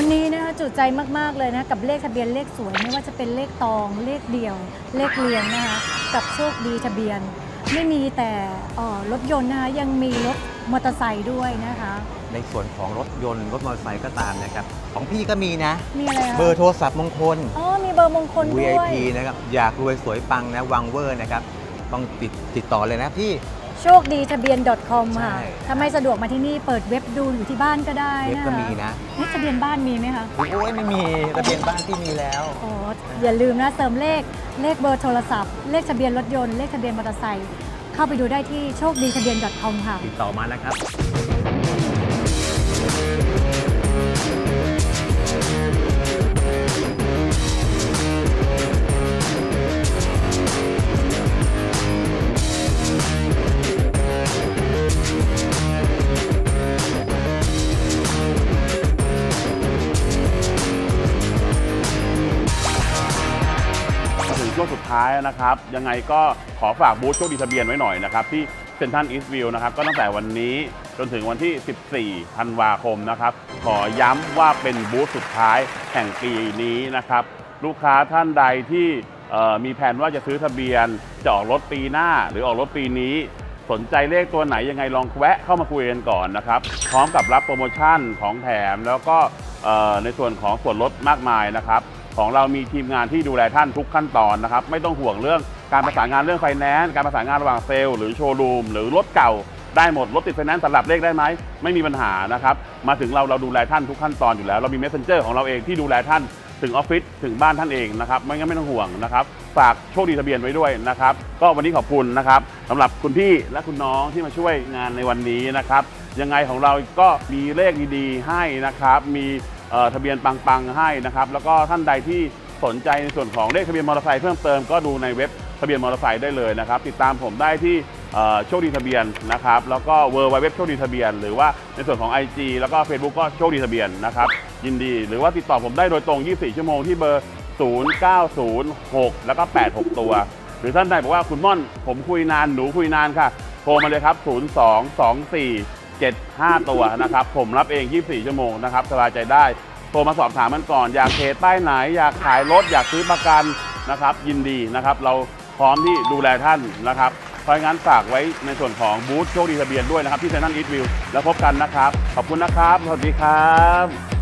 มากๆเลยนะกับเลขทะเบียนเลขสวยไม่ว่าจะเป็นเลขตองเลขเดียว เลขเรียงนะคะกับโชคดีทะเบียน ไม่มีแต่เอ่อรถยนต์นะคะยังมีรถมอเตอร์ไซค์ด้วยนะคะ ในส่วนของรถยนต์รถมอเตอร์ไซค์ก็ตามนะครับ ของพี่ก็มีนะมีอะไรคะเบอร์โทรศัพท์มงคลอ๋อมีเบอร์มงคลด้วย VIP นะครับอยากรวยสวยปังนะวังเวอร์นะครับต้องติดติดต่อเลยนะพี่ โชคดีทะเบียน .com ค่ะ ใช่ ถ้าไม่สะดวกมาที่นี่เปิดเว็บดูอยู่ที่บ้านก็ได้เว็บนะก็คะมีนะนี่ทะเบียนบ้านมีไหมคะ โอ้ยไม่มีทะเบียนบ้านที่มีแล้วอ๋ออย่าลืมนะเสริมเลขเลขเบอร์โทรศัพท์ เลขทะเบียนรถยนต์ เลขทะเบียนมอเตอร์ไซค์เข้าไปดูได้ที่โชคดีทะเบียน .com ค่ะ ติดต่อมานะครับ ช่วงสุดท้ายนะครับ ยังไงก็ขอฝากบูธโชคดีทะเบียนไว้หน่อยนะครับ ที่เซ็นทรัลอีสต์วิวนะครับ ก็ตั้งแต่วันนี้จนถึงวันที่ 14 ธันวาคมนะครับ ขอย้ำว่าเป็นบูธสุดท้ายแห่งปีนี้นะครับ ลูกค้าท่านใดที่มีแผนว่าจะซื้อทะเบียนจะออกรถปีหน้า หรือออกรถปีนี้ สนใจเลขตัวไหนยังไงลองแวะเข้ามาคุยกันก่อนนะครับ พร้อมกับรับโปรโมชั่นของแถม แล้วก็ในส่วนของส่วนลดมากมายนะครับ ของเรามีทีมงานที่ดูแลท่านทุกขั้นตอนนะครับ ไม่ต้องห่วงเรื่องการประสานงานเรื่องไฟแนนซ์การประสานงานระหว่างเซลล์หรือโชว์รูมหรือรถเก่าได้หมดรถติดไฟแนนซ์สลับเลขได้ไหมไม่มีปัญหานะครับ มาถึงเราเราดูแลท่านทุกขั้นตอนอยู่แล้ว เรามี messenger ของเราเองที่ดูแลท่านถึงออฟฟิศถึงบ้านท่านเองนะครับไม่งั้นไม่ต้องห่วงนะครับ ฝากโชคดีทะเบียนไว้ด้วยนะครับ ก็วันนี้ขอบคุณนะครับสำหรับคุณพี่และคุณน้องที่มาช่วยงานในวันนี้นะครับ ยังไงของเราก็มีเลขดีๆให้นะครับ มี ทะเบียนปังๆให้นะครับ แล้วก็ท่านใดที่สนใจในส่วนของเลขทะเบียนมอเตอร์ไซค์เพิ่มเติมก็ดูในเว็บทะเบียนมอเตอร์ไซค์ได้เลยนะครับ ติดตามผมได้ที่โชคดีทะเบียนนะครับ แล้วก็เวอร์ไวเว็บโชคดีทะเบียน หรือว่าในส่วนของ IG แล้วก็ Facebook ก็โชคดีทะเบียนนะครับ ยินดีหรือว่าติดต่อผมได้โดยตรง 24 ชั่วโมงที่เบอร์ 0906 แล้วก็ 86 ตัว หรือท่านใดบอกว่าคุณม่อนผมคุยนานหนูคุยนานค่ะโทรมาเลยครับ 0224 75 ตัวนะครับ ผมรับเอง 24 ชั่วโมงนะครับสบายใจได้ โทรมาสอบถามมันก่อน อยากเทรดป้ไหน อยากขายรถ อยากซื้อประกันนะครับ ยินดีนะครับ เราพร้อมที่ดูแลท่านนะครับ เพราะงั้นฝากไว้ในส่วนของบูธโชคดีทะเบียนด้วยนะครับ ที่เซนทรัลอีทวิวแล้วพบกันนะครับ ขอบคุณนะครับ สวัสดีครับ